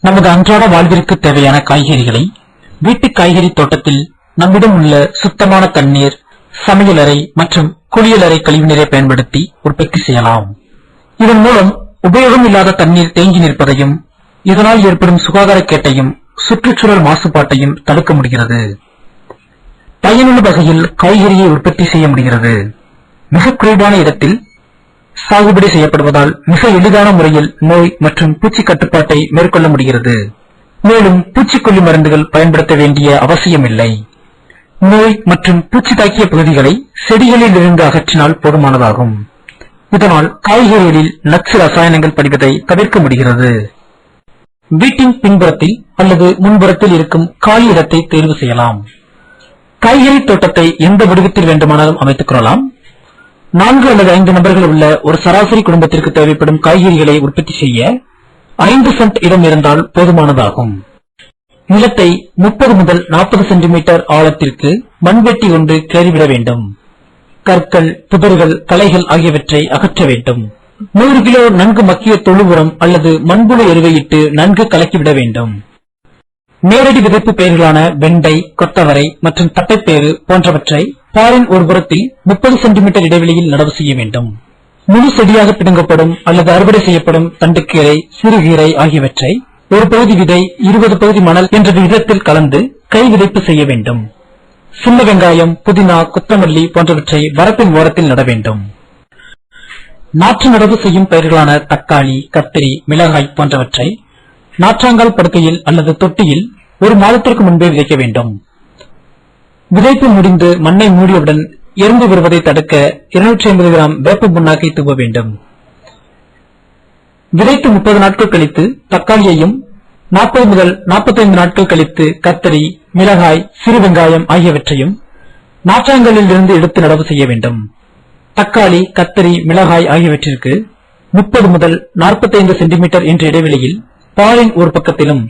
நமது அன்றாட வாழ்விற்கு தேவையான காய்கறிகளை வீட்டு காய்கறி தோட்டத்தில் நம்மிடம் உள்ள சுத்தமான தண்ணீர் சமையலறை மற்றும் குளியலறை கழிவுநீரை பயன்படுத்தி உற்பத்தி செய்யலாம். இதன் மூலம் உபயோகம் இல்லாத தண்ணீர் தேங்கி நிற்பதையும் இதனால் ஏற்படும் சுகாதாரக்கேட்டையும் சுற்றுச்சூழல் மாசுபாட்டையும் தடுக்க முடிகிறது. பயனுள்ள வகையில் காய்கறியை உற்பத்தி செய்ய முடிகிறது. மிக குறைவான இடத்தில் சாகுபடி செய்யப்படுவதால் மிக எளிதான முறையில் நோய் மற்றும் பூச்சி கட்டுப்பாட்டை மேற்கொள்ள முடிகிறது. மேலும் பூச்சிக்கொல்லி மருந்துகள் பயன்படுத்த வேண்டிய அவசியமில்லை. நோய் மற்றும் பூச்சி தாக்கிய பகுதிகளை செடிகளில் இருந்து அகற்றினால் போதுமானதாகும். இதனால் காய்கறிகளில் நச்சு ரசாயனங்கள் படிவதை தவிர்க்க முடிகிறது. வீட்டின் பின்புறத்தில் அல்லது முன்புறத்தில் இருக்கும் காலி இடத்தை தேர்வு செய்யலாம். காய்கறி தோட்டத்தை எந்த வடிவத்தில் வேண்டுமானாலும் அமைத்துக் கொள்ளலாம். நான்கு அல்லது ஐந்து நபர்கள் உள்ள ஒரு சராசரி குடும்பத்திற்கு தேவைப்படும் காய்கறிகளை உற்பத்தி செய்ய ஐந்து சென்ட் இடம் இருந்தால் போதுமானதாகும். நிலத்தை முப்பது முதல் நாற்பது சென்டிமீட்டர் ஆழத்திற்கு மண்வெட்டி ஒன்று கேறிவிட வேண்டும். கற்கள் புதர்கள் களைகள் ஆகியவற்றை அகற்ற வேண்டும். நூறு கிலோ நன்கு மக்கிய தொழு உரம் அல்லது மண்புழு எருவையிட்டு நன்கு கலக்கிவிட வேண்டும். நேரடி விதைப்பு பயிர்களான வெண்டை கொத்தவரை மற்றும் தட்டைப்பேறு போன்றவற்றை பாரின் ஒரு புறத்தில் முப்பது சென்டிமீட்டர் இடைவெளியில் நடவு செய்ய வேண்டும். முழு செடியாக பிடுங்கப்படும் அல்லது அறுவடை செய்யப்படும் தண்டுக்கீரை சிறுகீரை ஆகியவற்றை ஒரு பகுதி விதை இருபது பகுதி மணல் என்ற விதத்தில் கலந்து கை விதைப்பு செய்ய வேண்டும். சின்ன வெங்காயம் புதினா கொத்தமல்லி போன்றவற்றை வரப்பின் ஓரத்தில் நட வேண்டும். நாற்று நடவு செய்யும் பயிர்களான தக்காளி கத்திரி மிளகாய் போன்றவற்றை நாற்றாங்கால் படுக்கையில் அல்லது தொட்டியில் ஒரு மாதத்திற்கு முன்பே விதைக்க வேண்டும். விதைப்பு முடிந்து மண்ணை மூடியவுடன் எறும்பு வருவதை தடுக்க 250 கிராம் வேப்ப புண்ணாக்கை தூவ வேண்டும். விதைத்து 30 நாட்கள் கழித்து தக்காளியையும் 40 முதல் 45 நாட்கள் கழித்து கத்தரி மிளகாய் சிறு வெங்காயம் ஆகியவற்றையும் நாற்றாங்கலில் இருந்து எடுத்து நடவு செய்ய வேண்டும். தக்காளி கத்தரி மிளகாய் ஆகியவற்றிற்கு 30 முதல் 45 சென்டிமீட்டர் என்ற இடைவெளியில் பாரின் ஒரு பக்கத்திலும்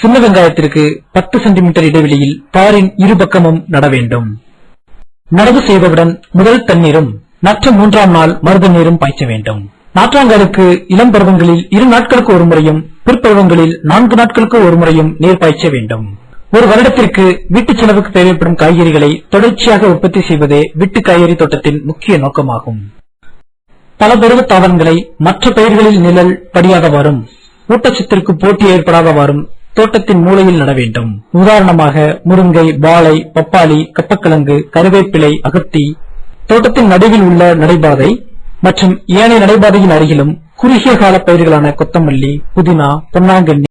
சின்ன வெங்காயத்திற்கு 10 சென்டிமீட்டர் இடைவெளியில் பாரின் இருபக்கமும் நட வேண்டும். நடவு செய்தவுடன் முதல் தண்ணீரும் மற்ற மூன்றாம் நாள் மறுதண்ணீரும் பாய்ச்ச வேண்டும். நாற்றாங்காலுக்கு இளம் பருவங்களில் இரு நாட்களுக்கு ஒரு முறையும் பிற்பருவங்களில் நான்கு நாட்களுக்கு ஒரு முறையும் நீர் பாய்ச்ச வேண்டும். ஒரு வருடத்திற்கு வீட்டு செலவுக்கு தேவைப்படும் காய்கறிகளை தொடர்ச்சியாக உற்பத்தி செய்வதே வீட்டு காய்கறி தோட்டத்தின் முக்கிய நோக்கமாகும். பல பருவ தாவரங்களை மற்ற பயிர்களில் நிழல் படியாதவாறும் ஊட்டச்சத்திற்கு போட்டி ஏற்படாதவாறும் தோட்டத்தின் மூலையில் நட வேண்டும். உதாரணமாக முருங்கை வாழை பப்பாளி கப்பக்கிழங்கு கருவேப்பிலை அகத்தி தோட்டத்தின் நடுவில் உள்ள நடைபாதை மற்றும் ஏனைய நடைபாதையின் அருகிலும் குறுகிய கால பயிர்களான கொத்தமல்லி புதினா பொன்னாங்கண்ணி